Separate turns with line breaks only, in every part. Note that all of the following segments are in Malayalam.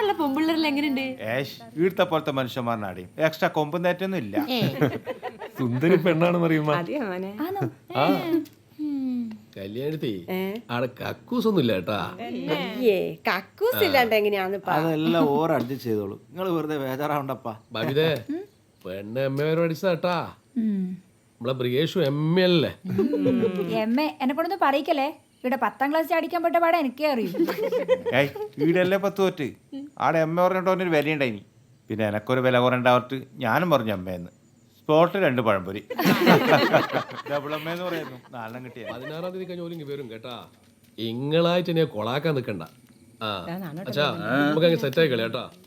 ആടുള്ള പൊമ്പിള്ളറിൽ എങ്ങനെയുണ്ട്?
ഏഷ് വീഴ്ത്ത പോലത്തെ മനുഷ്യന്മാരനാടി. എക്സ്ട്രാ കൊമ്പും തേറ്റൊന്നും ഇല്ല
സുന്ദരി പെണ്ണാണ്
മോനെ.
ആ.
കല്യാണത്തി ആടെ കക്കൂസ് ഒന്നും ഇല്ല കേട്ടാ
കക്കൂസ് ഇല്ലാണ്ട് എങ്ങനെയാന്ന്
അതെല്ലാം ഓർ അഡ്ജസ്റ്റ് ചെയ്തോളൂ. നിങ്ങൾ വെറുതെ ബേജാറാവണ്ടപ്പാ.
ബബിതേ പെണ്ണ് എം എ വരെ പഠിച്ചതാട്ടാ നമ്മളെ ബ്രിയേഷു എം എ അല്ലേ?
എം എ എന്നെ കൊണ്ടൊന്നും പറയിക്കല്ലേ? ഇവിടെ പത്താം ക്ലാസ് അടിക്കാൻ പെട്ട പാടെ എനിക്കേ അറിയൂ
ഏയ് വീടല്ലേ പത്ത് തോറ്റ്? ആടെ എമ്മ പറഞ്ഞിട്ട് ഒരു വില ഉണ്ടായിനി പിന്നെ എനക്കൊരു വില കുറണ്ടാവട്ട് ഞാനും പറഞ്ഞു അമ്മയെന്ന് സ്പോട്ട് രണ്ട് പഴംപൊരി. ഡബിൾ അമ്മയെന്ന് എന്ന് പറയുന്നു. നാലെണ്ണം കിട്ടിയ.
പതിനാറാം തീയതി കഴിഞ്ഞ ഓലിങ്ങ് വരും കേട്ടാ. ഇങ്ങളായിട്ട് എന്നെ കൊളാക്കാൻ നിൽക്കണ്ട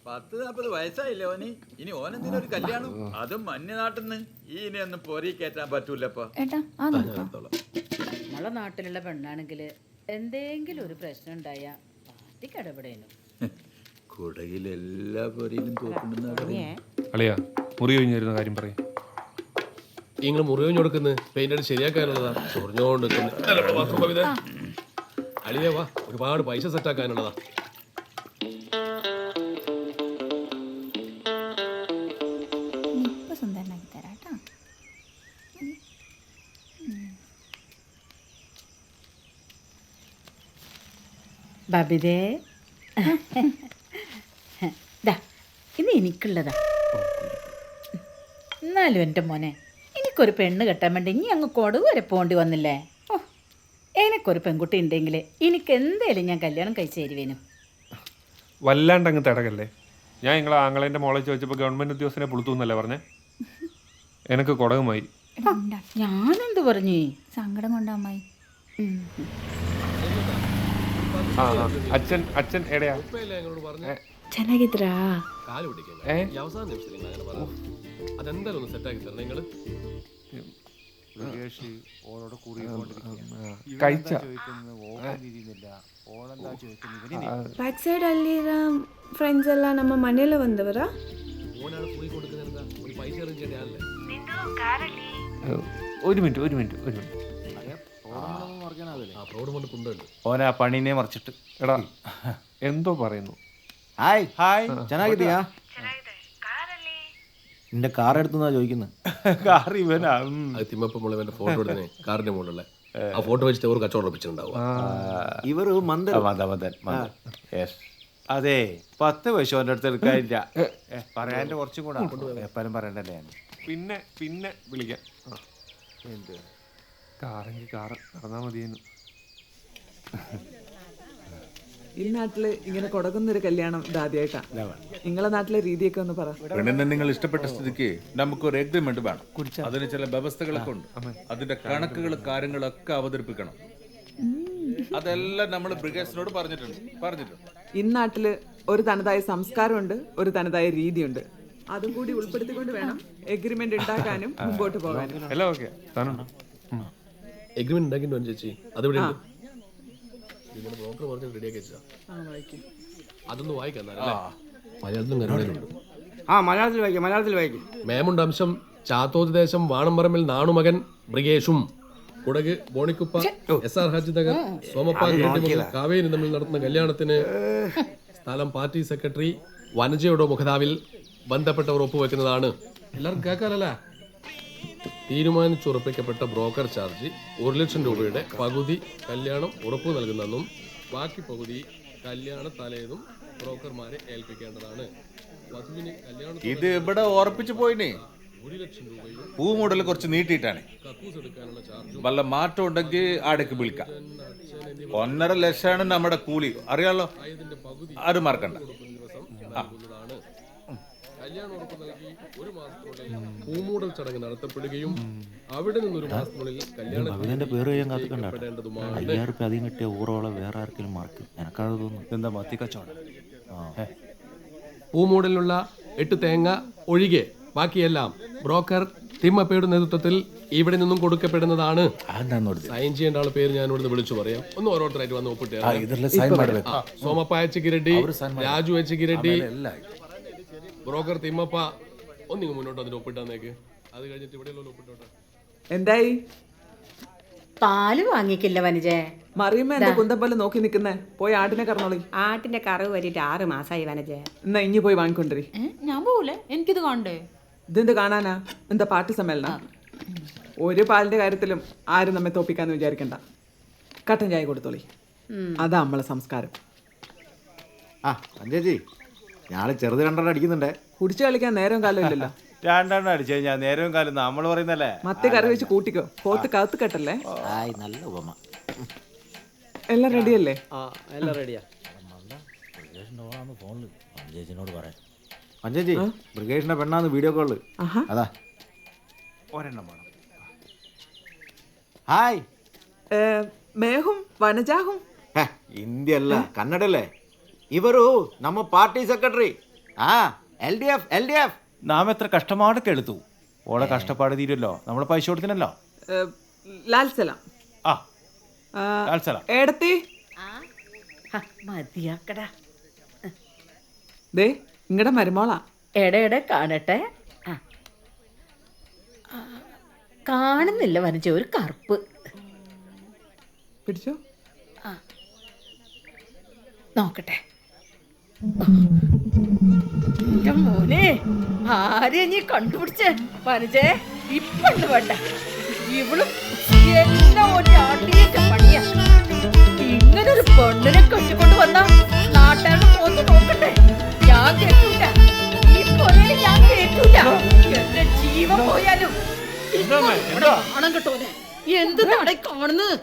പത്ത് നാപ്പത് വയസ്സായില്ലേ ഓന്? ഇനി ഓനെന്തിനാ ഒരു കല്യാണം? അതും മഞ്ഞനാട്ടിന്ന് ഈ ഇനി ഒന്നും പൊരി കയറ്റാൻ പറ്റൂലപ്പോ.
നമ്മളെ നാട്ടിലുള്ള പെണ്ണാണെങ്കിൽ എന്തെങ്കിലും ഒരു പ്രശ്നം ഉണ്ടായ പാർട്ടിക്ക് ഇടപെടേനു
കുടയിൽ എല്ലാ പൊരിയിലും
അളിയാ മുറി കഴിഞ്ഞിരുന്ന കാര്യം പറയും.
നിങ്ങൾ മുറിവഞ്ഞു കൊടുക്കുന്നത് പെയിന്റ് അടി ശരിയാക്കാനുള്ളതാ. ചൊറിഞ്ഞോണ്ട് ഇവിടെ ബാത്റൂം വാ. ഒരുപാട് പൈസ സെറ്റ്
ബബിതേ. ദാ ഇത് എനിക്കുള്ളതാ. എന്നാലും എന്റെ മോനെ എനിക്കൊരു പെണ്ണ് കെട്ടാൻ വേണ്ടി ഇനി അങ്ങ് കൊടുവ് വരെ പോകേണ്ടി വന്നില്ലേ? ഓ എനിക്കൊരു പെൺകുട്ടി ഉണ്ടെങ്കിൽ എനിക്ക് എന്തേലും ഞാൻ കല്യാണം കഴിച്ചു തരുവേനും.
വല്ലാണ്ട് അങ്ങ് തിടകല്ലേ? ഞാൻ നിങ്ങളെ ആങ്ങളേന്റെ മോളെ ചോദിച്ചപ്പോൾ ഗവൺമെന്റ് ഉദ്യോഗസ്ഥനെ പുളുത്തൂന്നല്ലേ പറഞ്ഞേ? എനിക്ക് കൊടകുമായി.
ഞാനെന്ത് പറഞ്ഞു?
സങ്കടം
ആ. അച്ഛൻ അച്ഛൻ എടയാ
ഉപ്പയല്ലേ ഞങ്ങളോട് പറഞ്ഞ
ಚೆನ್ನಾಗಿದ್ರಾ
കാല് പിടിക്കാൻ
ഏ?
ഈ അവസാന നിമിഷത്തിൽ നിങ്ങൾ അങ്ങനെ പറഞ്ഞു അതെന്തായാലും ഒന്ന് സെറ്റ് ആക്കി തരണം നിങ്ങള്
ഓളോട് കൂടി
കഴിച്ച
ಬ್ಯಾಕ್ ಸೈಡ್ ಅಲ್ಲಿರೋ ಫ್ರೆಂಡ್ಸ್ ಎಲ್ಲ ನಮ್ಮ ಮನೆಯಲ್ಲ ಬಂದವರಾ
ഓനാണ് ഫ്രീ കൊടുക്കുന്നത് എന്താ ഒരു പൈസ അറേഞ്ച് ചെയ്യണല്ലേ
ഒരു മിനിറ്റ് ഒരു മിനിറ്റ് ഒരു മിനിറ്റ്
ഓനെ ആ പണിനെ മറിച്ചിട്ട്.
എടാ എന്തോ പറയുന്നു.
ഹായ്.
ഹായ്.
ചെന്നാഗിതിയാ നിന്റെ കാർ എടുത്തുന്നാ ചോദിക്കുന്നത്
കാർ ഇവനാ
തിമ്മപ്പമുള്ളവന്റെ ഫോട്ടോ എടുത്തേ കാറിന്റെ മുകളിലുള്ള ആ ഫോട്ടോ വെച്ചിട്ട് ഇവർ കച്ചവടം
ഉറപ്പിച്ചിട്ടുണ്ടാവും
ഇവർ മന്ദൻ മന്ദ മന്ദൻ അതെ പത്ത് വയസ്സ് അവന്റെ അടുത്ത് എടുക്കാനില്ല. പറയാന്റെ കുറച്ചും കൂടെ. എപ്പോഴും പറയണ്ടല്ലേ ഞാൻ?
പിന്നെ പിന്നെ വിളിക്കാം. എന്ത്? കാറെങ്കിൽ കാറ് നടന്നാ മതിയെന്നു
ഈ നാട്ടിൽ ഇങ്ങനെ കൊടുക്കുന്നൊരു കല്യാണം ഇതാദ്യമായിട്ടാ നിങ്ങളെ നാട്ടിലെ രീതിയൊക്കെ ഒന്ന് പറ.
പെണ്ണിനെ നിങ്ങൾ ഇഷ്ടപ്പെട്ട സ്ഥിതിക്ക് നമുക്ക് ഒരു എഗ്രിമെന്റ് വേണം അതിന് ചില വ്യവസ്ഥകളൊക്കെ ഉണ്ട്. അതിന്റെ കണക്കുകൾ കാര്യങ്ങളൊക്കെ അവതരിപ്പിക്കണം. അതെല്ലാം നമ്മൾ ബ്രിഗേഷനോട് പറഞ്ഞിട്ടുണ്ട്. പറഞ്ഞിട്ടുണ്ട്.
ഈ നാട്ടിൽ ഒരു തനതായ സംസ്കാരമുണ്ട് ഒരു തനതായ രീതിയുണ്ട്. അതും കൂടി ഉൾപ്പെടുത്തിക്കൊണ്ട് വേണം എഗ്രിമെന്റ് ഉണ്ടാക്കാനും മുമ്പോട്ട് പോകാനും.
എല്ലാം ഓക്കെ.
എഗ്രിമെന്റ് ചേച്ചി. അതെവിടെ ഉണ്ട്. നിങ്ങളുടെ ബ്രോക്കർ പറഞ്ഞ് റെഡിയാക്കി വെച്ചാ അതൊന്ന് വായിക്കാം എന്നാലേ. മലയാളത്തിലും കന്നഡയിലുണ്ട്
ആ മലയാളത്തിൽ വായിക്കാം മലയാളത്തിൽ വായിക്കും.
മേമുണ്ട് അംശം. ചാത്തോത്ത് ദേശം വാണമ്പറമ്പിൽ നാണുമകൻ ബ്രിഗേഷും കുടക് ബോണിക്കുപ്പ എസ് ആർ ഹാജി നഗർ സോമപ്പ കാവേരി തമ്മിൽ നടത്തുന്ന കല്യാണത്തിന് സ്ഥലം പാർട്ടി സെക്രട്ടറി വനജയുടെ മുഖതാവിൽ ബന്ധപ്പെട്ടവർ ഒപ്പുവെക്കുന്നതാണ്. എല്ലാവർക്കും കേൾക്കാനല്ല തീരുമാനിച്ചുറപ്പിക്കപ്പെട്ട ബ്രോക്കർ ചാർജ് ഒരു ലക്ഷം രൂപയുടെ പകുതി കല്യാണം ഉറപ്പു നൽകുന്നെന്നും ബാക്കി പകുതി കല്യാണ തലേന്നും ബ്രോക്കർമാരെ ഏൽപ്പിക്കേണ്ടതാണ്. വധുവിന് കല്യാണ
ഇത് ഇവിടെ ഓർപ്പിച്ചു പോയിനേ.
ഒരു ലക്ഷം രൂപയും
പൂ മോഡൽ കുറച്ച് നീട്ടിയിട്ടാണ്.
കക്കൂസ് എടുക്കാനുള്ള ചാർജും
വല്ല മാറ്റം ഉണ്ടെങ്കിൽ ആടേക്ക് വിളിക്കാം. ഒന്നര ലക്ഷമാണ് നമ്മുടെ കൂലി. അറിയാലോ? അത് മറക്കണ്ട.
നൽകുന്നതാണ് കല്യാണം ഉറപ്പ് ഒരു മാസത്തിനുള്ളിൽ പൂമൂടൽ ചടങ്ങ് നടത്തപ്പെടുകയും അവിടെ നിന്നൊരു മാസത്തിനുള്ളിൽ കല്യാണം
പേര് ഞാൻ
കാത്തിക്കണ്ടാട്ടേണ്ടതുമാണ്
അയ്യായിരം റുപ്യ അധികം കിട്ടിയ ഊറോളം വേറെ ആർക്കെങ്കിലും മാർക്ക്. എനക്കാണ് തോന്നുന്നു.
എന്താ മത്തി കച്ചവടം?
പൂമൂടലിനുള്ള എട്ട് തേങ്ങ ഒഴികെ ബാക്കിയെല്ലാം ബ്രോക്കർ തിമ്മപ്പയുടെ നേതൃത്വത്തിൽ ഇവിടെ നിന്നും കൊടുക്കപ്പെടുന്നതാണ്. സൈൻ ചെയ്യേണ്ട ആൾ പേര് ഞാൻ ഇവിടുന്ന് വിളിച്ചു പറയാം. ഒന്ന് ഓരോരുത്തരായിട്ട് വന്ന് ഒപ്പിട്ട് സോമപ്പായ ചിക്കിരട്ടി രാജു എച്ചിക്കിരട്ടി ബ്രോക്കർ തിമ്മപ്പ ഒന്നിങ്ങ് മുന്നോട്ട് അതിന് ഒപ്പിട്ടാന്നേക്ക് അത് കഴിഞ്ഞിട്ട് ഇവിടെ ഒപ്പിട്ടോട്ടെ
എന്തായി?
പാൽ വാങ്ങിക്കില്ല വനജേ.
മറിയമ്മ എന്താ കുന്തപ്പോലെ നോക്കി നിൽക്കുന്നേ പോയി ആടിനെ കറന്നോളി.
ആട്ടിന്റെ കറവ് വരിട്ട് ആറ് മാസമായി വനജേ.
എന്നാ ഇനി പോയി വാങ്ങിക്കൊണ്ടിരി.
ഞാൻ പോകൂലേ എനിക്കിത് കാണണ്ടേ?
ഇതെന്ത് കാണാനാ? എന്താ പാർട്ടി സമ്മേളന? ഒരു പാലിന്റെ കാര്യത്തിലും ആരും നമ്മെ തോപ്പിക്കാന്ന് വിചാരിക്കണ്ട. കട്ടൻ ചായ കൊടുത്തോളി. അതാ നമ്മളെ സംസ്കാരം.
ആ ചേച്ചി ഞാൾ ചെറുത് രണ്ടെണ്ണം അടിക്കുന്നുണ്ടേ.
കുടിച്ചു കളിക്കാൻ നേരം കാലം ഇല്ലല്ലോ.
രണ്ടെണ്ണം അടിച്ചു കഴിഞ്ഞാൽ നേരവും കാലം നമ്മൾ പറയുന്നല്ലേ?
മത്തി കറി വെച്ച് കൂട്ടിക്കോ. പോത്ത് കത്ത് കെട്ടല്ലേ?
ആയ് നല്ല ഉപമ.
എല്ലാം റെഡിയല്ലേ?
ചേച്ചിനോട് പറയാം പഞ്ചേച്ചി ബ്രിഗേഷിന്റെ പെണ്ണാന്ന് വീഡിയോ
കോൾ.
അതാ.
ഒരെണ്ണം വേണം.
ഹായ്.
മേഹും വനജാഹും?
ഹേ, ഇന്ത്യ അല്ല കന്നഡല്ലേ ഇവരു നമ്മ പാർട്ടി സെക്രട്ടറി. ആ L D F L D F.
നാം എത്ര കഷ്ടമാണ് കെടുത്തു. ഓളെ കഷ്ടപ്പാട് തീരുമല്ലോ. നമ്മൾ പൈസ കൊടുത്തിനല്ലോ
ലാൽ സലാം
ആ
ഹ, മതിയാക്കടാ.
ദേ ഇങ്ങടെ മരുമോളാ.
എടെ എടെ കാണട്ടെ. ആ. ആ, കാണുന്നില്ല വനജ ഒരു കറുപ്പ്.
പിടിച്ചോ.
നോക്കട്ടെ. എന്റെ മോനെ ആരെയാ നീ കണ്ടുപിടിച്ചേ? മനജേ ഇപ്പണ്ട് വേണ്ട? ഇവളും എല്ലാം ഒരു ആട്ടിയേറ്റ പണിയാ. ഒരു പെണ്ണിനെ കെട്ടിക്കൊണ്ട് വന്ന നാട്ടുകാരുടെ പോന്ന് നോക്കട്ടെ? ഞാൻ കേട്ടൂല. ഈ കൊലയിൽ ഞാൻ കേട്ടൂല. എന്റെ ജീവൻ പോയാലും. കാണാൻ കിട്ടൂലെ എന്ത് നട കാണുന്നത്?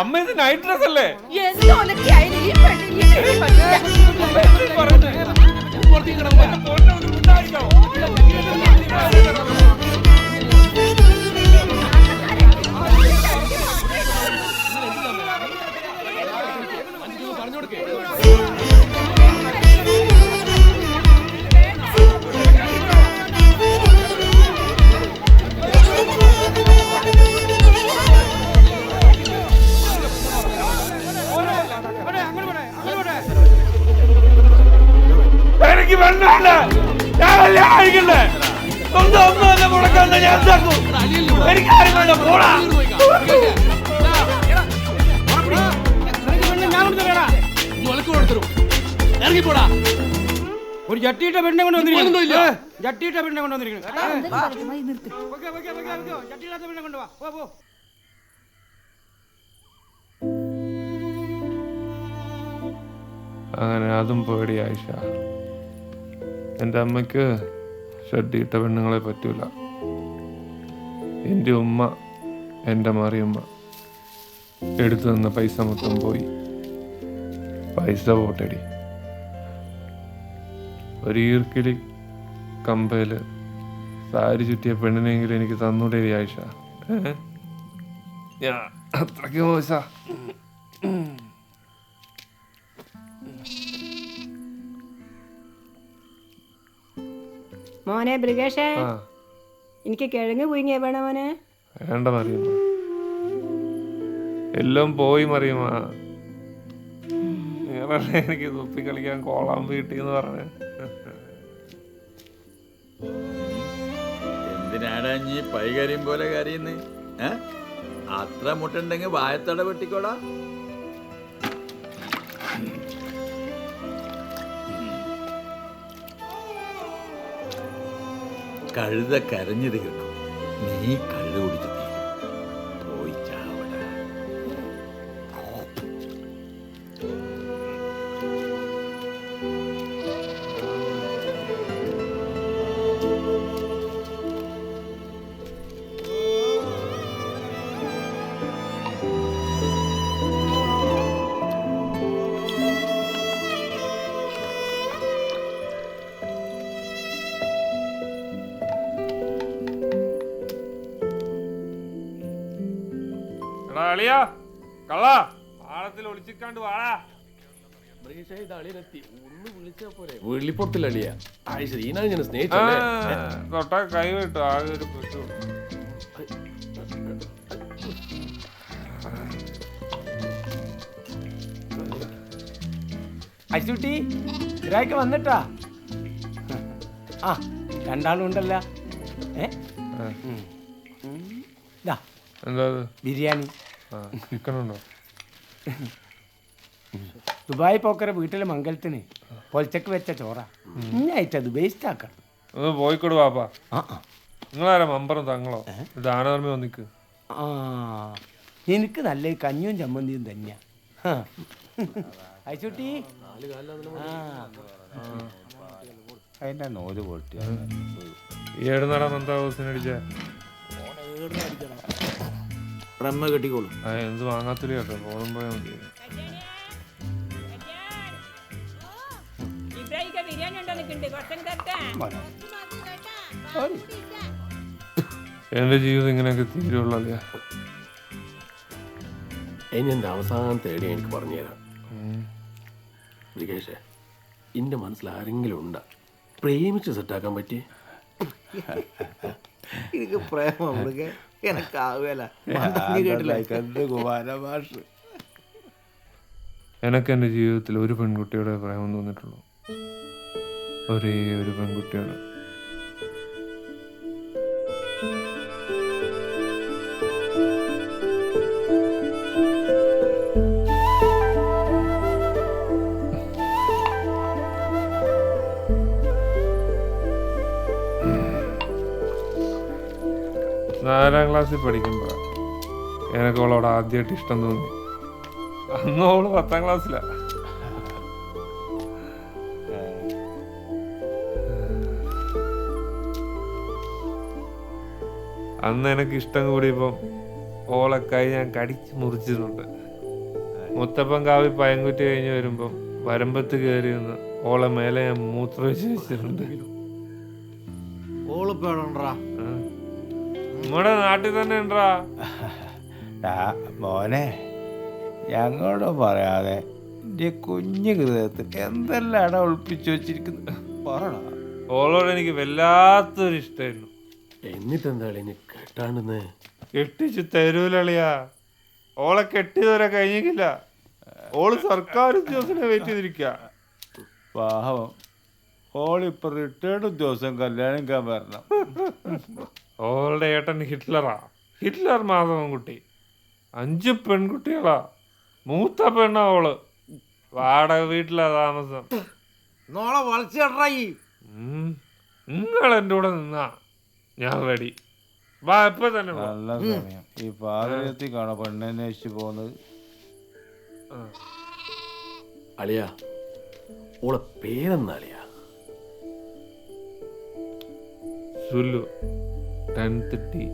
അമ്മ ഇത് നൈറ്റ് ഡ്രസ് അല്ലേ
എന്തോലൊക്കെ ആയിരുന്നു ഈ പെണ്ണിന് ചെടി
ഒരു ജട്ടിയിട്ട പെണ്ണെ കൊണ്ട് വന്നിരിക്കുന്നു. ജട്ടിയിട്ട പെണ്ണെ കൊണ്ട് വന്നിരിക്കുന്നു. ഓക്കെ ഓക്കെ ഓക്കെ ഓക്കെ ജട്ടിയില്ലാത്ത പെണ്ണെ കൊണ്ട് വാ. പോ പോ.
അങ്ങനെ അതും പേടി ആയിഷ. എന്റെ അമ്മയ്ക്ക് ഷഡ്ഡിയിട്ട പെണ്ണുങ്ങളെ പറ്റൂല. എന്റെ ഉമ്മ എന്റെ മറിയമ്മ എടുത്തു നിന്ന പൈസ മൊത്തം പോയി. പൈസ പോട്ടടി. ഒരു ഈർക്കിലി കമ്പയിൽ സാരി ചുറ്റിയ പെണ്ണിനെങ്കിലും എനിക്ക് തന്നൂടെ ഒരു ആഴ്ച ഞാൻ അത്രയ്ക്ക് മോശ.
മോനെ ബ്രിഗേഷേ എനിക്ക് കിഴങ്ങ് പുഴുങ്ങിയ വേണ മോനെ?
വേണ്ട മറിയുമ്മ എല്ലാം പോയി മറിയുമ്മ എനിക്ക് തുപ്പി കളിക്കാൻ കോളാമ്പ് കിട്ടിയെന്ന് പറഞ്ഞ.
എന്തിനാടാ നീ പൈകാര്യം പോലെ കരയുന്നേ? അത്ര മുട്ടുണ്ടെങ്കിൽ വായത്തട വെട്ടിക്കോടാ. കഴുത കരഞ്ഞത് കേട്ടു നീ കഴുത കുടിച്ചു.
അളിയാ കള്ള. പാളത്തിൽ ഒളിച്ചിക്കാണ്ട് വാടാ.
വെള്ളിപ്പുറത്തിലളിയ
തൊട്ട കൈ വിട്ടു ആകെ ഒരു പെട്ടു
വന്നിട്ടാ? ആ രണ്ടാളും ഉണ്ടല്ല ഏ ദാ ബിരിയാണി.
ആ. ചിക്കനുണ്ടോ
ദുബായ് പോക്കറെ വീട്ടിലെ മംഗലത്തിന് പൊലച്ചക്ക് വെച്ച ചോറ. അത് വേസ്റ്റ് ആക്കണം
ഒന്ന് പോയിക്കോട് പാപ്പാ. നിങ്ങളാരാ മമ്പറും തങ്ങളോ? ദാനധർമ്മ വന്നിക്ക്
ആ. എനിക്ക് നല്ല കഞ്ഞിയും ചമ്മന്തിയും തന്നെയാ. അയച്ചുട്ടി ആ.
അതിന്റെ നൂൽ പൊട്ടി.
ഈ ഏട് നടാൻ എന്താ ഹൗസിനടിച്ച
ബ്രഹ്മ കെട്ടിക്കോളും.
എന്റെ എന്ത് വാങ്ങാത്തില്ല കേട്ടോ ഫോണും പോയാൽ മതി. ജീവിതം ഇങ്ങനെയൊക്കെ തീരുള്ളൂ അല്ലേ
ഇനി എന്റെ അവസാനത്തെ ഐഡിയ എനിക്ക് പറഞ്ഞു തരാം എന്റെ മനസ്സിൽ ആരെങ്കിലും ഉണ്ടാ? പ്രേമിച്ച് സെറ്റാക്കാൻ പറ്റി
എനിക്ക് പ്രേമം
എനിക്ക് എന്റെ ജീവിതത്തിൽ ഒരു പെൺകുട്ടിയുടെ പ്രേമം തോന്നിയിട്ടുള്ളൂ. ഒരേ ഒരു പെൺകുട്ടിയാണ്. നാലാം ക്ലാസ്സിൽ പഠിക്കുമ്പോൾ എനിക്ക് അവളോട് ആദ്യമായിട്ട് ഇഷ്ടം തോന്നി. അന്ന് അവൾ പത്താം ക്ലാസ്സിലാ. അന്ന് എനിക്ക് ഇഷ്ടം കൂടിയപ്പം ഓളക്കായി ഞാൻ കടിച്ച് മുറിച്ചിട്ടുണ്ട്. മുത്തപ്പൻ കാവി പയങ്കുറ്റി കഴിഞ്ഞ് വരുമ്പം വരമ്പത്ത് കയറി നിന്ന് ഓളെ മേലെ ഞാൻ മൂത്രമൊഴിച്ച് വെച്ചിട്ടുണ്ട്.
ഓളിപ്പേടാ
നമ്മുടെ നാട്ടിൽ തന്നെ ഉണ്ടാ?
മോനെ ഞങ്ങളോട് പറയാതെ എന്റെ കുഞ്ഞു ഹൃദയത്തിൽ എന്തെല്ലാം ഒളിപ്പിച്ചു വെച്ചിരിക്കുന്നത് പറടാ.
ഓളോട് എനിക്ക് വല്ലാത്തൊരു ഇഷ്ടമായിരുന്നു.
എന്നിട്ടെന്താ ഇനി കേട്ടാണ്ടെന്ന്?
കെട്ടിച്ച് തരൂലളിയാ. ഓളെ കെട്ടിയതുവരെ കഴിഞ്ഞില്ല ഓൾ സർക്കാർ ഉദ്യോഗസ്ഥനെ വെയിറ്റ് ചെയ്തിരിക്ക
പാവം. ഓളിപ്പോ റിട്ടയർഡ് ഉദ്യോഗസ്ഥൻ കല്യാണം വരണം.
ഓളുടെ ഏട്ടൻ ഹിറ്റ്ലറാ. ഹിറ്റ്ലർ മാധവൻ കുട്ടി. അഞ്ച് പെൺകുട്ടികളാ. മൂത്ത പെണ്ണാ അവൾ വാടക വീട്ടിലാ താമസം.
നോളെ വളച്ചിടറാ
നിങ്ങൾ എന്റെ കൂടെ നിന്നാ. ഞാൻ റെഡി വാ ഇപ്പൊ തന്നെ വാ.
നല്ല സമയം. ഈ പാതിരത്തി കാണോ പെണ്ണന്വേഷിച്ച് പോകുന്നത്.
അളിയ ഓളെ പേരെന്താ അളിയ?
സുലു ടെൻത്ത് ടി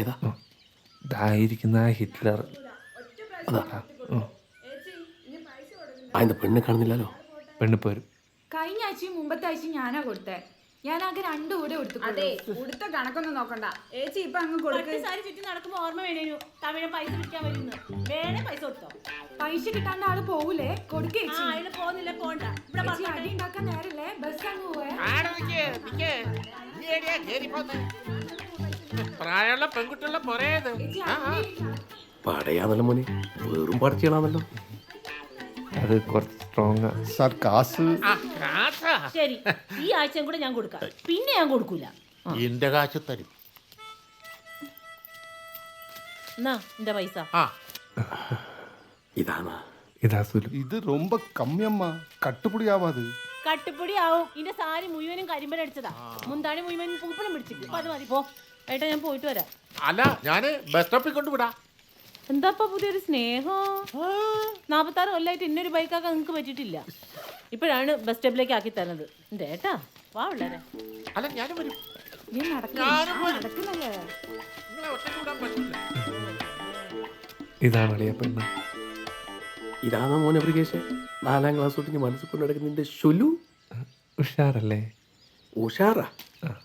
ഏതാ?
ഇതായിരിക്കുന്ന ഹിറ്റ്ലർ.
അതാ ആ എന്താ പെണ്ണ് കാണുന്നില്ലല്ലോ?
പെണ്ണിപ്പോരും.
കഴിഞ്ഞ ആഴ്ചയും മുമ്പത്തെ ആഴ്ചയും ഞാനാ കൊടുത്തേ. ഞാനാകെ രണ്ടു കൂടെ കൊടുത്തു.
അതെ ഉടുത്ത കണക്കൊന്നും നോക്കണ്ട. ഏച്ചി ഇപ്പൊ അങ്ങ് കൊടുക്ക്.
സാരി ചുറ്റി നടക്കുമ്പോ ഓർമ്മ വേണേനു. തമിഴ് പൈസ പിടിക്കാൻ വരുന്നു. വേണേ പൈസ കൊടുത്തോ?
പൈസ കിട്ടാണ്ട് ആൾ പോവൂലേ? കൊടുക്കേ
ആ അതിന് പോകുന്നില്ല പോണ്ട. ഇവിടെ
അടി ഉണ്ടാക്കാൻ നേരല്ലേ? ബസ് അങ്ങ് പോവേ.
പടയാന്നല്ലോ മോനെ. വെറും പടച്ചിടാന്നല്ലോ
അത് കുറച്ച് സ്ട്രോങ്
സാർ കാസ്
ശരി ഈ ആഴ്ചയും കൂടെ ഞാൻ കൊടുക്കാം പിന്നെ ഞാൻ കൊടുക്കൂല
എന്റെ കാശ് തരും
എന്നാ എന്റെ പൈസ
ഇതാണാ
ഇതാ സുലു
ഇത് ரொம்ப കമ്മിയമ്മ കട്ടുപിടി ആവാത്
കട്ടുപ്പൊടി ആവും ഇതിന്റെ സാരി മുഴുവനും കരിമ്പലടിച്ചതാ മുന്താണി മുഴുവനും പൂപ്പണം പിടിച്ചിട്ട് അപ്പൊ അത് മതി പോ ഏട്ടാ ഞാൻ പോയിട്ട് വരാം
അല്ല ഞാന് ബസ് സ്റ്റോപ്പിൽ കൊണ്ടുവിടാ
എന്താപ്പാ പുതിയൊരു സ്നേഹം? നാപ്പത്താറ് കൊല്ലായിട്ട് ഇന്നൊരു ബൈക്കാക്കാൻ നിങ്ങൾക്ക് പറ്റിയിട്ടില്ല. ഇപ്പോഴാണ് ബസ് സ്റ്റോപ്പിലേക്ക് ആക്കി തരുന്നത് എന്റെ ഏട്ടാ വാ ഉള്ളേ
അല്ല ഞാനും വരും.
നീ നടക്കില്ല നടക്കുന്നല്ലേ?
ഇതാണ് അളിയ പെണ്ണ
ഇതാണോ മോനെ ബ്രിഗേഷ് നാലാം ക്ലാസ് തൊട്ട് ഞാൻ മനസ്സിൽ കൊണ്ട് നടക്കുന്ന നിന്റെ ഷുലു?
ഉഷാറല്ലേ?
ഉഷാറാ?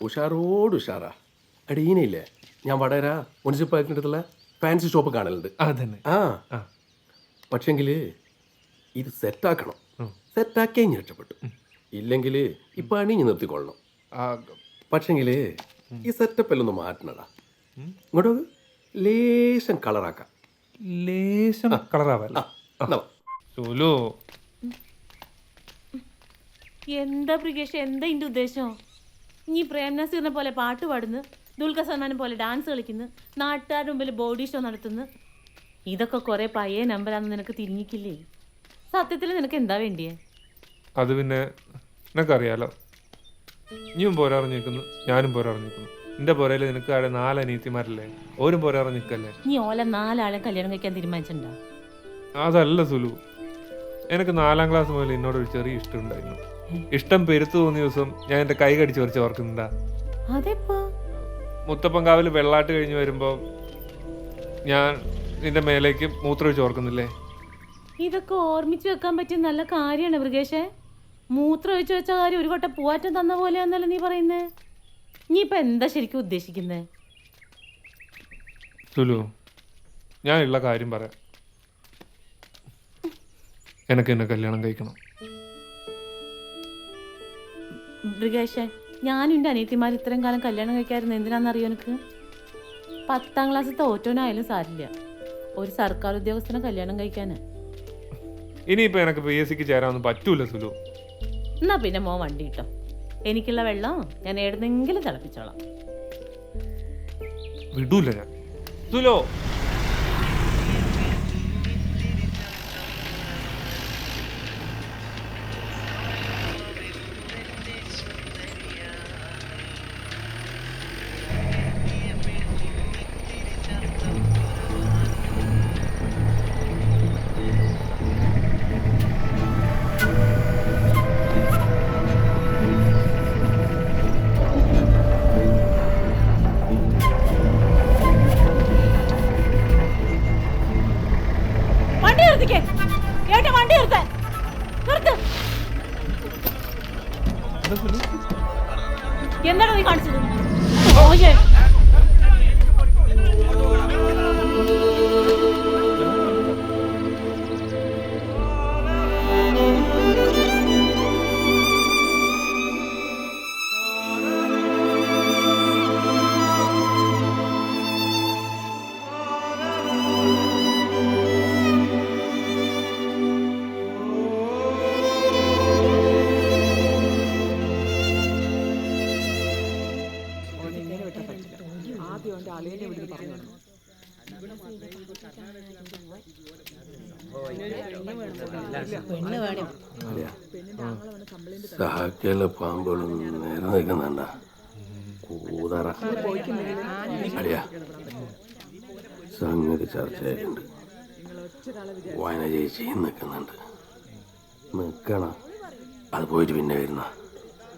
ഉഷാറോട് ഉഷാറാ. അടീനയില്ലേ ഞാൻ വടകര മുനിസിപ്പാലിറ്റിന്റെ അടുത്തുള്ള ഫാൻസി ഷോപ്പ് കാണലുണ്ട്.
അതന്നെ.
ആ. പക്ഷെങ്കിൽ ഇത് സെറ്റാക്കണം. സെറ്റാക്കിയേ ഞാൻ രക്ഷപ്പെട്ടു. ഇല്ലെങ്കിൽ ഇപ്പം ഞാൻ നിർത്തിക്കൊള്ളണം. പക്ഷെങ്കിൽ ഈ സെറ്റപ്പ് എല്ലാം ഒന്ന് മാറ്റണടാ. ഇങ്ങോട്ട്. ലേശം കളറാക്കാം
ലേശം കളറാവല്ല
എന്താ പ്രികേഷ്? എന്താ ഇന്റെ ഉദ്ദേശം? നീ പ്രേംനസീറിനെ പോലെ പാട്ട് പാടുന്നു ദുൽഖർ സൽമാനെ പോലെ ഡാൻസ് കളിക്കുന്നു. നാട്ടുകാരുടെ മുമ്പിൽ ബോഡി ഷോ നടത്തുന്നു. ഇതൊക്കെ കുറെ പഴയ നമ്പറാന്ന് നിനക്ക് തിരിഞ്ഞിക്കില്ലേ? സത്യത്തിൽ നിനക്ക് എന്താ വേണ്ടിയേ?
അത് പിന്നെ നിനക്കറിയാലോ. നീയും പോരാറിഞ്ഞിരിക്കുന്നു. ഞാനും പോരാറിഞ്ഞിരിക്കുന്നു. എന്റെ പോരയിൽ നിനക്ക് ആടെ നാല് അനീത്തിമാരല്ലേ ഓരും പോരാറിഞ്ഞിക്കല്ലേ
നീ ഓല നാലാളെ കല്യാണം കഴിക്കാൻ തീരുമാനിച്ചിട്ടുണ്ടോ?
അതല്ല സുലു. എനിക്ക് നാലാം ക്ലാസ് മുതൽ എന്നോട് ഒരു ചെറിയ ഇഷ്ടം ഉണ്ടായിരുന്നു ഇഷ്ടം പെരുത്തു തോന്നിയ ദിവസം ഞാൻ എന്റെ കൈ കടിച്ചു പറിച്ച് ഓർക്കുന്നുണ്ടാ.
അതെപ്പോ?
മുത്തപ്പൻകാവിൽ വെള്ളാട്ട് കഴിഞ്ഞ് വരുമ്പോൾ ഞാൻ നിന്റെ മേലേക്ക് മൂത്രമൊഴിച്ച് ഓർക്കുന്നില്ലേ?
ഇതൊക്കെ ഓർമ്മിച്ച് വെക്കാൻ പറ്റിയ നല്ല കാര്യമാണ് മൃഗേഷേ. മൂത്രം ഒഴിച്ചു വെച്ച കാര്യം ഒരു കൊട്ട പൂവാറ്റം തന്ന പോലെയാന്നല്ലോ നീ പറയുന്നേ? നീ ഇപ്പൊ എന്താ ശരിക്കും ഉദ്ദേശിക്കുന്നേ?
ലുലു ഞാൻ ഉള്ള കാര്യം പറയാം. എനിക്ക് എന്നെ കല്യാണം കഴിക്കണം.
മൃഗേഷേ ഞാനും എന്റെ അനിയത്തിമാർ ഇത്രയും കാലം കല്യാണം കഴിക്കായിരുന്നു എന്തിനാണെന്നറിയോ എനിക്ക് പത്താം ക്ലാസ് തോറ്റോനായാലും സാരില്ല. ഒരു സർക്കാർ ഉദ്യോഗസ്ഥനെ കല്യാണം കഴിക്കാന്.
ഇനിയിപ്പോൾ എനിക്ക് പി എസ് സിക്ക് ചേരാനൊന്നും പറ്റൂല സുലു.
എന്നാ പിന്നെ മോ വണ്ടി കിട്ടോ എനിക്കുള്ള വെള്ളം ഞാൻ എവിടുന്നെങ്കിലും തിളപ്പിച്ചോളാം.
വിടൂല ഞാൻ. സുലോ
പാമ്പുകളും നേരെ നിൽക്കുന്നുണ്ട. കൂതറ. അടിയാ. സംഗതി ചർച്ചയായിട്ടുണ്ട്. വായന ചേച്ചി നിൽക്കുന്നുണ്ട്. നിൽക്കണ. അത് പോയിട്ട് പിന്നെ വരുന്ന.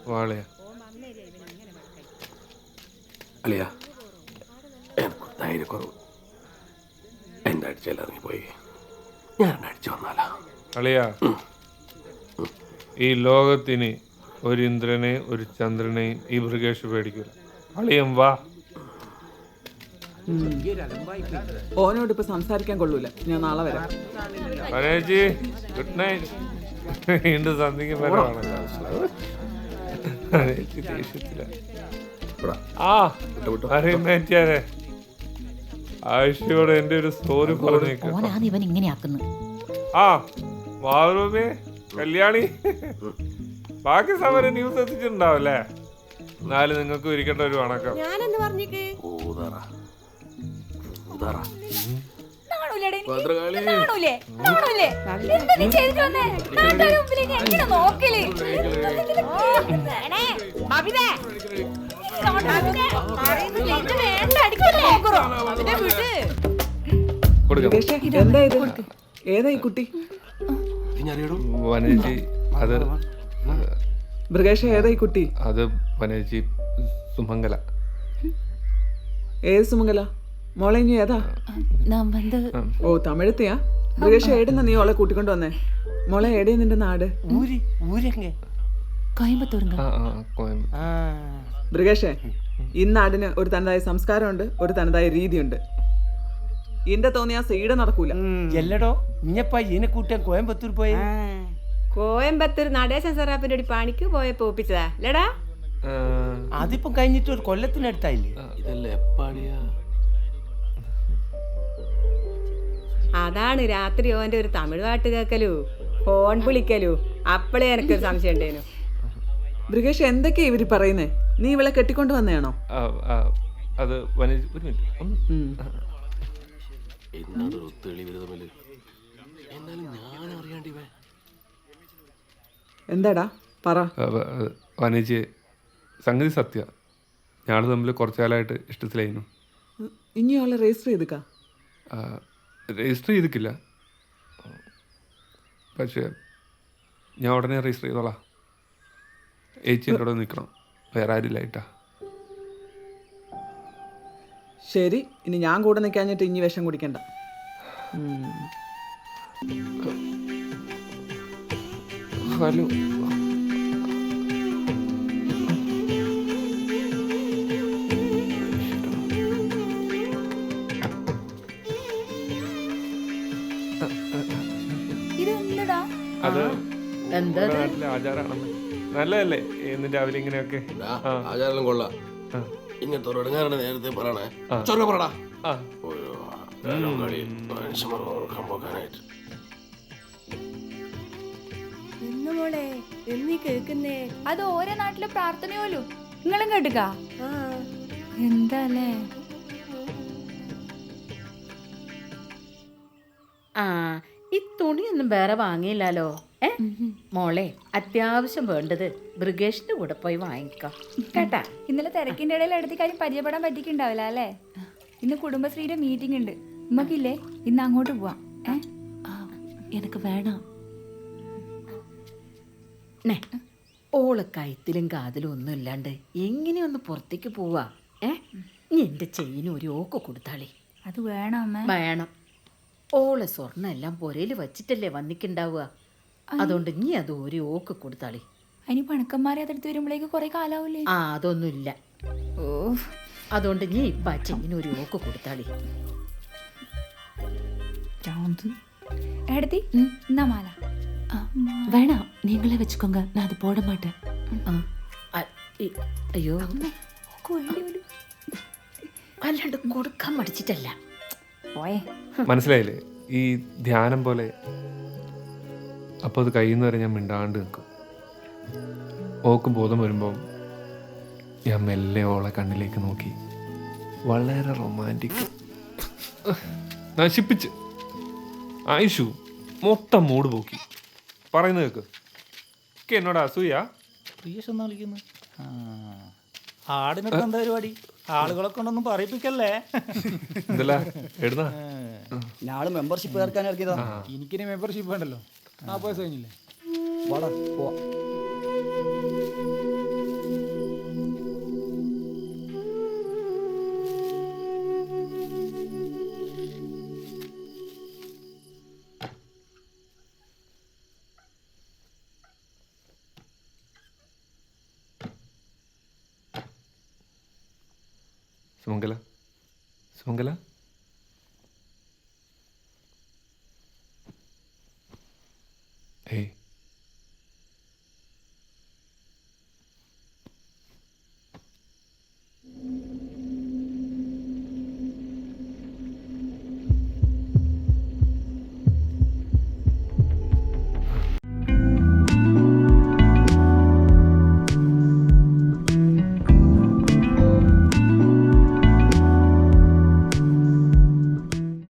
വാളയാ.
അളിയ എനിക്ക് ധൈര്യക്കുറവ്. എന്റെ അടിച്ചാൽ ഇറങ്ങിപ്പോയി. ഞാൻ അടിച്ചു വന്നാലാ.
അളിയ. ഈ ലോകത്തിന് ഒരു ഇന്ദ്രനെ ഒരു ചന്ദ്രനെയും ഈ മൃഗേഷ് പേടിക്കും. അളിയം വാ.
ഓനോട് ഇപ്പൊ സംസാരിക്കാൻ കൊള്ളൂല. ഞാൻ നാളെ വരാം.
മനേജി ഗുഡ് നൈറ്റ് വീണ്ടും സന്ധിക്ക് വരവാണല്ലോ മനേജി ദേഷ്യത്തില. ആ അറിയുന്നേറ്റാരെ ആഴ്ചയോടെ എന്റെ ഒരു സ്റ്റോറി പറഞ്ഞേക്കാം.
ഓനാണ് ഇവൻ ഇങ്ങനെയാക്കുന്നത്
ആ മാറൂമേ കല്യാണി. ബാക്കി സമരം ന്യൂസ് എത്തിച്ചിട്ടുണ്ടാവല്ലേ എന്നാലും നിങ്ങൾക്ക് ഇരിക്കേണ്ട ഒരു വണക്കം.
ഏതായി? എന്താ? ഇത് വേണ്ട, അടിക്കല്ലേ?
മൃഗേഷേ, എന്താ ഇത്? ഏതാ ഈ കുട്ടി?
അത്
മൃഗേഷ് ഏതായി കുട്ടി?
അത് വനജി സുമംഗല.
ഏത് സുമംഗല? മോളെ ഇനി ഏതാ? ഓ തമിഴത്തെയാ? മൃഗേഷ് ഏടുന്ന നീ ഓളെ കൂട്ടിക്കൊണ്ട് വന്നേ. മോളെ ഏടേ നിന്റെ നാട്? മൃഗേഷേ ഈ നാടിന് ഒരു തനതായ സംസ്കാരമുണ്ട് ഒരു തനതായ രീതിയുണ്ട്. ഇന്റെ തോന്നിയാ സീഡ് നടക്കൂല.
എല്ലടോ ഇഞ്ഞപ്പ ഇനെ കൂട്ടിയാൻ കോയമ്പത്തൂർ പോയേ?
കോയമ്പത്തൂർ നടേശൻ സറാപ്പിന്റെ ഒരു പണിക്ക് പോയപ്പോ ഒപ്പിച്ചതാ. അല്ലടാ
ആ,
അതിപ്പോ കഴിഞ്ഞിട്ട് ഒരു കൊല്ലത്തിനടുത്തായില്ലേ
ഇതല്ലേ എപ്പാടിയാ?
അതാണ് രാത്രി ഓന്റെ ഒരു തമിഴ് പാട്ട് കേക്കലു ഫോൺ വിളിക്കലു. അപ്പളേ എനിക്കൊരു സംശയം ഉണ്ടേനു
മൃഗേഷ് എന്തൊക്കെയാ ഇവർ പറയുന്നേ? നീ ഇവളെ കെട്ടിക്കൊണ്ട്
വന്നേണോ അത് വനജ ഒരു മിനിറ്റ്.
എന്നാലും ഞാൻ അറിയാണ്ട് ഇവൻ
എന്താടാ? പറ.
വനജ് സംഗതി സത്യ. ഞങ്ങൾ തമ്മിൽ കുറച്ചു കാലമായിട്ട് ഇഷ്ടത്തിലായിരുന്നു.
ഇനി ആളെ രജിസ്റ്റർ ചെയ്തുക്കാ?
രജിസ്റ്റർ ചെയ്തിക്കില്ല. പക്ഷേ ഞാൻ ഉടനെ രജിസ്റ്റർ ചെയ്തോളാം. ഏച്ചി എന്റെ നിൽക്കണം വേറെ ആരില്ലായിട്ടാ
ശരി ഇനി ഞാൻ കൂടെ നിൽക്കാഞ്ഞിട്ട് ഇനി വിഷം കുടിക്കണ്ട.
ഇത്
അത് നല്ലതല്ലേ രാവിലെ ഇങ്ങനെയൊക്കെ? ആ.
ആചാരം കൊള്ളാം. ഇങ്ങനത്തെ ഒരു നേരത്തെ പറയണേ. ചൊല്ല പറടാ
ആ.
ഒരു നേരം കളി മനുഷ്യന്മാർ ഓർക്കാൻ പോക്കാനായിട്ട്
മോളെ എന്നീ കേൾക്കുന്നേ? അത് ഓരോ നാട്ടിലെ പ്രാർത്ഥനയോലു. നിങ്ങളും കേട്ടുക. എന്താ അല്ലേ
ആ ഈ തുണിയൊന്നും വേറെ വാങ്ങിയില്ലല്ലോ. ഏ? മോളെ അത്യാവശ്യം വേണ്ടത് ബ്രിഗേഷിന്റെ കൂടെ പോയി വാങ്ങിക്കാം. കേട്ടാ?
ഇന്നലെ തിരക്കിന്റെ ഇടയിൽ അടുത്ത കാര്യം പരിചയപ്പെടാൻ പറ്റിയിട്ടുണ്ടാവില്ല അല്ലേ? ഇന്ന് കുടുംബശ്രീയുടെ മീറ്റിംഗ് ഉണ്ട്. ഉമ്മക്കില്ലേ? ഇന്ന് അങ്ങോട്ട് പോവാം. ഏ?
എനക്ക് വേണം. നെ. ഓളെ കഴുത്തിലും കാതിലും ഒന്നും ഇല്ലാണ്ട് എങ്ങനെയൊന്ന് പുറത്തേക്ക് പോവാ? ഏ? നീ എന്റെ ചെയിന് ഒരു ഓക്ക് കൊടുത്താളി.
അത് വേണം അമ്മ?
വേണം. ഓളെ സ്വർണം എല്ലാം പുരയിൽ വച്ചിട്ടല്ലേ വന്നിക്കുണ്ടാവുക അതുകൊണ്ട് നീ അത് ഒരു ഓക്ക് കൊടുത്താളി.
അതിന് പണക്കന്മാരെ അതെടുത്ത് വരുമ്പോഴേക്ക് കുറെ കാലാവൂലേ?
ആ അതൊന്നുമില്ല.
ഓ
അതുകൊണ്ട് നീ ഇപ്പം ആ ചെയിന് ഒരു ഓക്ക് കൊടുത്താളി.
എടുത്തി എന്നാ മാല?
வேணாம் நீங்களே வச்சுக்கோங்க நான் அது போட மாட்டேன்
ആ, അ- ഈ- അയ്യോ അല്ലാണ്ട് കൊടുക്കാൻ മടിച്ചിട്ടല്ല
പോയേ
മനസ്സിലായില്ലേ ഈ ധ്യാനം പോലെ അപ്പോൾ അത് കഴിയുന്ന വരെ ഞാൻ മിണ്ടാണ്ട് നിൽക്കും ഓക്ക് ബോധം വരുമ്പം ഞാൻ മെല്ലെ ഓളെ കണ്ണിലേക്ക് നോക്കി വളരെ റൊമാൻറ്റിക് നശിപ്പിച്ച് ആയിഷു മൊത്തം മൂട് പോക്കി പറയുന്നത് കേക്ക്. ഒക്കെ എന്നോട് അസൂയ
പ്രിയേഷ് എന്നാ വിളിക്കുന്നത്? ആടിനൊക്കെ എന്താ പരിപാടി? ആളുകളെ കൊണ്ടൊന്നും പറയിപ്പിക്കല്ലേ?
എന്തല്ല എഴുതാ.
ഞാൾ മെമ്പർഷിപ്പ് ചേർക്കാൻ ഇറക്കിയതാ. എനിക്കിനി മെമ്പർഷിപ്പ് വേണ്ടല്ലോ. ആ വയസ്സ് കഴിഞ്ഞില്ലേ വാടാ പോവാ.
സുമംഗല സുമംഗല